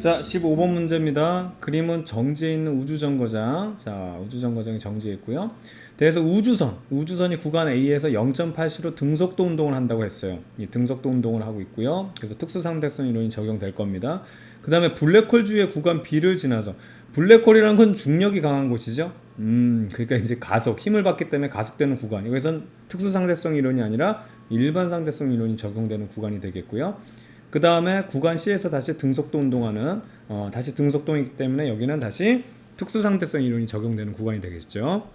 자, 15번 문제입니다. 그림은 정지해 있는 우주정거장. 자, 우주정거장이 정지해 있고요. 대해서 우주선, 우주선이 구간 A에서 0.8시로 등속도 운동을 한다고 했어요. 이 등속도 운동을 하고 있고요. 그래서 특수상대성 이론이 적용될 겁니다. 그 다음에 블랙홀 주위의 구간 B를 지나서 블랙홀이라는 건 중력이 강한 곳이죠. 음, 그러니까 이제 가속, 힘을 받기 때문에 가속되는 구간. 이것은 특수상대성 이론이 아니라 일반 상대성 이론이 적용되는 구간이 되겠고요. 그 다음에 구간 C에서 다시 등속도 운동하는 어, 다시 등속동이기 때문에 여기는 다시 특수상대성 이론이 적용되는 구간이 되겠죠.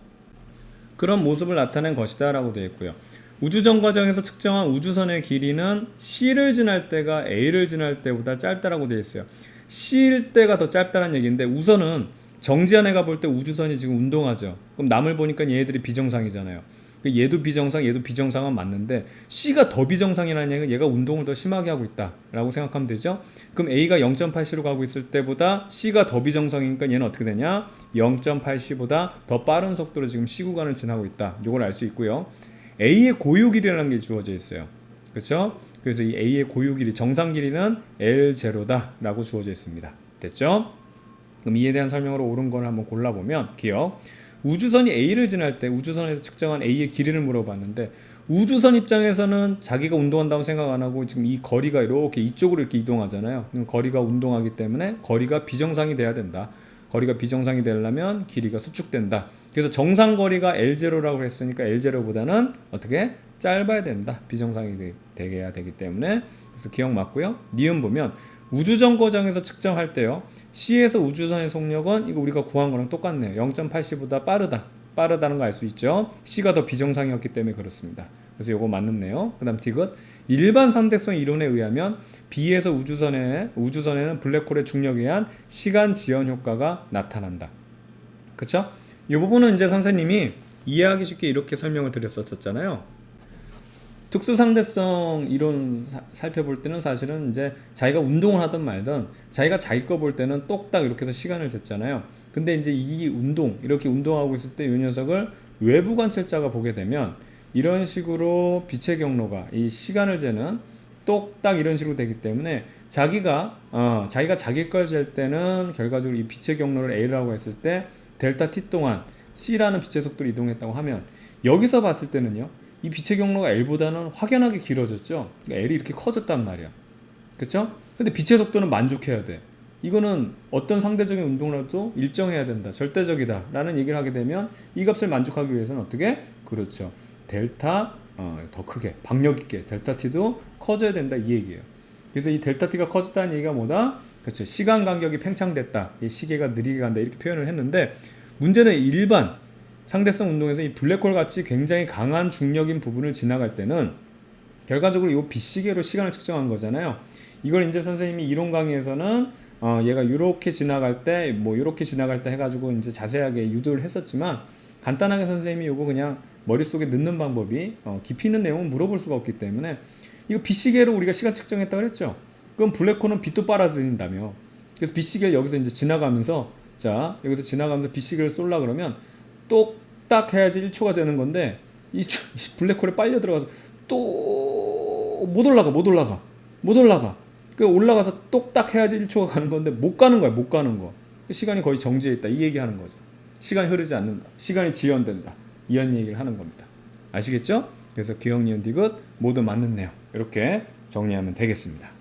그런 모습을 나타낸 것이다 라고 되어 있고요. 우주정 과정에서 측정한 우주선의 길이는 C를 지날 때가 A를 지날 때보다 짧다라고 되어 있어요. C일 때가 더 짧다는 얘기인데 우선은 정지한 애가 볼 때 우주선이 지금 운동하죠. 그럼 남을 보니까 얘들이 비정상이잖아요. 그 얘도 비정상, 얘도 비정상은 맞는데 C가 더 비정상이라는 얘기는 얘가 운동을 더 심하게 하고 있다라고 생각하면 되죠. 그럼 A가 0.8C로 가고 있을 때보다 C가 더 비정상이니까 얘는 어떻게 되냐? 0.8C보다 더 빠른 속도로 지금 C 구간을 지나고 있다. 이걸 알 수 있고요. A의 고유 길이라는 게 주어져 있어요. 그렇죠? 그래서 이 A의 고유 길이 정상 길이는 L0다라고 주어져 있습니다. 됐죠? 그럼 이에 대한 설명으로 옳은 걸 한번 골라보면 기억. 우주선이 A를 지날 때 우주선에서 측정한 A의 길이를 물어봤는데 우주선 입장에서는 자기가 운동한다고 생각 안 하고 지금 이 거리가 이렇게 이쪽으로 이렇게 이동하잖아요. 거리가 운동하기 때문에 거리가 비정상이 돼야 된다. 거리가 비정상이 되려면 길이가 수축된다. 그래서 정상 거리가 L0라고 했으니까 L0보다는 어떻게 짧아야 된다. 비정상이 되- 되게 해야 되기 때문에 그래서 기억 맞고요. 니은 보면 우주정거장에서 측정할 때요. C에서 우주선의 속력은 이거 우리가 구한 거랑 똑같네요. 0.8C보다 빠르다. 빠르다는 거 알 수 있죠. C가 더 비정상이었기 때문에 그렇습니다. 그래서 요거 맞는네요. 그다음 디귿 일반 상대성 이론에 의하면 B에서 우주선에 우주선에는 블랙홀의 중력에 의한 시간 지연 효과가 나타난다. 그렇죠? 이 부분은 이제 선생님이 이해하기 쉽게 이렇게 설명을 드렸었잖아요. 특수상대성 이론 사- 살펴볼 때는 사실은 이제 자기가 운동을 하든 말든 자기가 자기 거 볼 때는 똑딱 이렇게 해서 시간을 쟀잖아요. 근데 이제 이 운동 이렇게 운동하고 있을 때 이 녀석을 외부 관찰자가 보게 되면 이런 식으로 빛의 경로가 이 시간을 재는 똑딱 이런 식으로 되기 때문에 자기가 어, 자기가 자기 걸 잴 때는 결과적으로 이 빛의 경로를 A라고 했을 때 델타 t 동안 C라는 빛의 속도로 이동했다고 하면 여기서 봤을 때는요 이 빛의 경로가 L보다는 확연하게 길어졌죠 그러니까 L이 이렇게 커졌단 말이야 그렇죠? 근데 빛의 속도는 만족해야 돼 이거는 어떤 상대적인 운동이라도 일정해야 된다 절대적이다 라는 얘기를 하게 되면 이 값을 만족하기 위해서는 어떻게? 그렇죠 델타 어, 더 크게 박력 있게 델타 t도 커져야 된다 이 얘기예요. 그래서 이 델타 t가 커졌다는 얘기가 뭐다? 그렇죠. 시간 간격이 팽창됐다. 이 시계가 느리게 간다 이렇게 표현을 했는데 문제는 일반 상대성 운동에서 이 블랙홀 같이 굉장히 강한 중력인 부분을 지나갈 때는 결과적으로 이 빛시계로 시간을 측정한 거잖아요. 이걸 이제 선생님이 이론 강의에서는 어, 얘가 이렇게 지나갈 때, 뭐 이렇게 지나갈 때 해가지고 이제 자세하게 유도를 했었지만 간단하게 선생님이 이거 그냥 머릿속에 넣는 방법이 어, 깊이 있는 내용은 물어볼 수가 없기 때문에 이거 빛시계로 우리가 시간 측정했다 그랬죠. 그럼 블랙홀은 빛도 빨아들인다며. 그래서 빛시계를 여기서 이제 지나가면서 자 여기서 지나가면서 빛시계를 쏠라 그러면 똑딱 해야지 1초가 되는 건데 이 블랙홀에 빨려 들어가서 또 못 올라가 못 올라가 못 올라가. 그 올라가서 똑딱 해야지 1초가 가는 건데 못 가는 거야 못 가는 거. 시간이 거의 정지해 있다. 이 얘기 하는 거죠. 시간이 흐르지 않는다. 시간이 지연된다. 이런 얘기를 하는 겁니다. 아시겠죠? 그래서 기억 니은 디귿 모두 맞는 내용. 이렇게 정리하면 되겠습니다